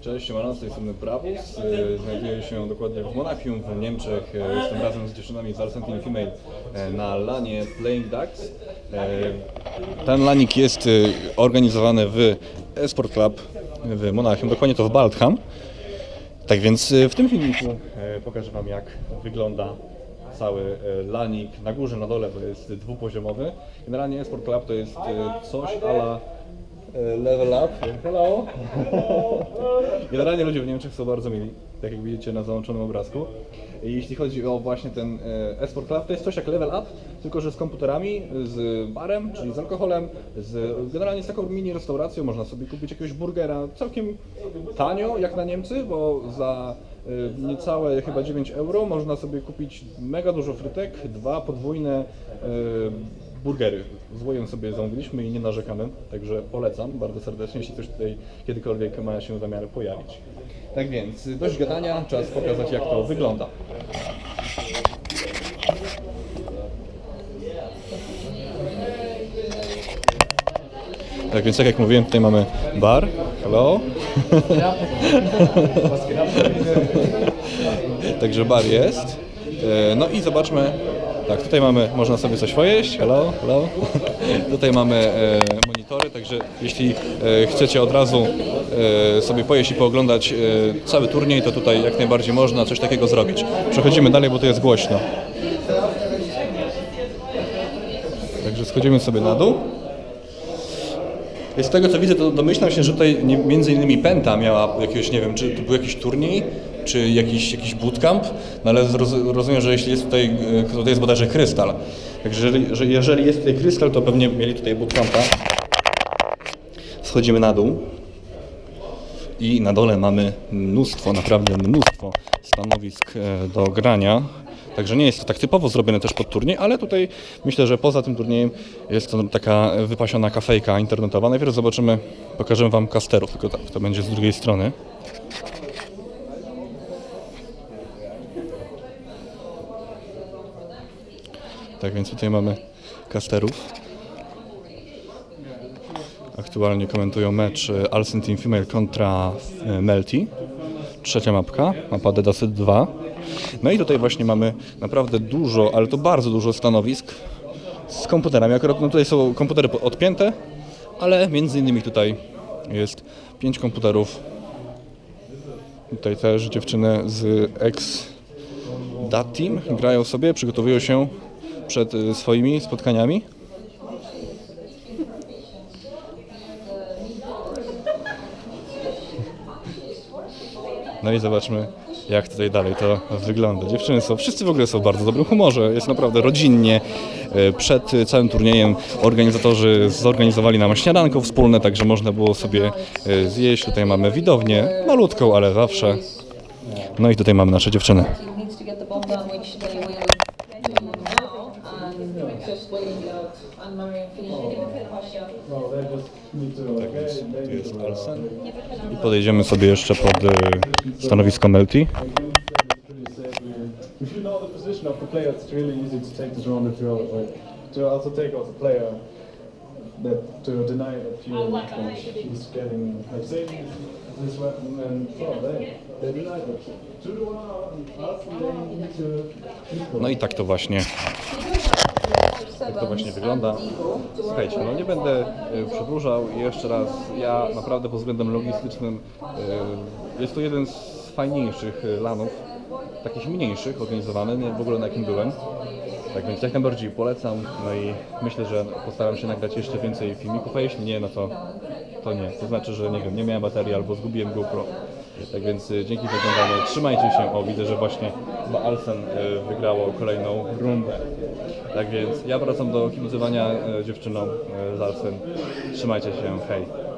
Cześć, siemano, z tej strony Brabus. Znajduję się dokładnie w Monachium w Niemczech. E, Jestem razem z dziewczynami z Arsentin Female e, na lanie Playing Ducks. E, Ten lanik jest organizowany w Esport Club w Monachium, dokładnie to w Baltham. Tak więc w tym filmiku pokażę Wam jak wygląda cały lanik na górze, na dole, bo jest dwupoziomowy. Generalnie Esport Club to jest coś ala level up. Hello! Generalnie ludzie w Niemczech są bardzo mili, tak jak widzicie na załączonym obrazku. I jeśli chodzi o właśnie ten e, Esport Club, to jest coś jak level up, tylko że z komputerami, z barem, czyli z alkoholem, z, generalnie z taką mini restauracją, można sobie kupić jakiegoś burgera całkiem tanio, jak na Niemcy, bo za e, niecałe chyba 9 euro można sobie kupić mega dużo frytek, dwa podwójne e, burgery. Z sobie zamówiliśmy i nie narzekamy, także polecam bardzo serdecznie, jeśli ktoś tutaj kiedykolwiek ma się zamiar pojawić. Tak więc, dość gadania, czas pokazać jak to wygląda. Tak więc, tak jak mówiłem, tutaj mamy bar. Hello. Także bar jest. E, No i zobaczmy. Tak, tutaj mamy, można sobie coś pojeść. Hello, hello. Tutaj mamy e, monitory, także jeśli e, chcecie od razu e, sobie pojeść i pooglądać e, cały turniej, to tutaj jak najbardziej można coś takiego zrobić. Przechodzimy dalej, bo tu jest głośno. Także schodzimy sobie na dół. Z tego co widzę, to domyślam się, że tutaj między innymi Penta miała jakiegoś, nie wiem, czy to był jakiś turniej, czy jakiś, jakiś bootcamp, no ale rozumiem, że jeśli jest tutaj, e, tutaj jest bodajże krystal. Także że jeżeli jest tutaj krystal, to pewnie mieli tutaj bootcampa. Schodzimy na dół i na dole mamy mnóstwo, naprawdę mnóstwo stanowisk e, do grania. Także nie jest to tak typowo zrobione też pod turniej, ale tutaj myślę, że poza tym turniejem jest to taka wypasiona kafejka internetowa. Najpierw zobaczymy, pokażemy Wam kasterów, tylko to będzie z drugiej strony. Tak więc tutaj mamy kasterów. Aktualnie komentują mecz e, Alcen Team Female kontra e, Melty. Trzecia mapka, mapa Dedaset 2. No i tutaj właśnie mamy naprawdę dużo, ale to bardzo dużo stanowisk z komputerami. Akurat no tutaj są komputery odpięte, ale między innymi tutaj jest pięć komputerów. Tutaj też dziewczyny z ex Team grają sobie, przygotowują się przed e, swoimi spotkaniami. No i zobaczmy, jak tutaj dalej to wygląda. Dziewczyny są, wszyscy w ogóle są w bardzo dobrym humorze. Jest naprawdę rodzinnie. E, Przed całym turniejem organizatorzy zorganizowali nam śniadanko wspólne, także można było sobie e, zjeść. Tutaj mamy widownię, malutką, ale zawsze. No i tutaj mamy nasze dziewczyny. Just waiting out. No, they just need to. Tak więc tu jest Alsen. I podejdziemy sobie jeszcze pod e, stanowisko Melty. If you know the position of the player, it's really easy to take this round if you're like, to also take out the player that to deny that you like, he's getting like say this weapon and they they deny it. Two to one us and they need to No i tak to właśnie Tak to właśnie wygląda. Słuchajcie, no nie będę e, przedłużał i jeszcze raz, ja naprawdę pod względem logistycznym e, jest to jeden z fajniejszych e, lanów, takich mniejszych organizowany, nie w ogóle na jakim byłem. Tak więc jak najbardziej polecam, no i myślę, że postaram się nagrać jeszcze więcej filmików, a jeśli nie, no to, to nie. To znaczy, że nie wiem, nie miałem baterii albo zgubiłem GoPro. Tak więc e, dzięki za oglądanie, trzymajcie się, o widzę, że właśnie Alsen e, wygrało kolejną rundę. Tak więc ja wracam do kibicowania dziewczynom e, z Alsen. Trzymajcie się, hej.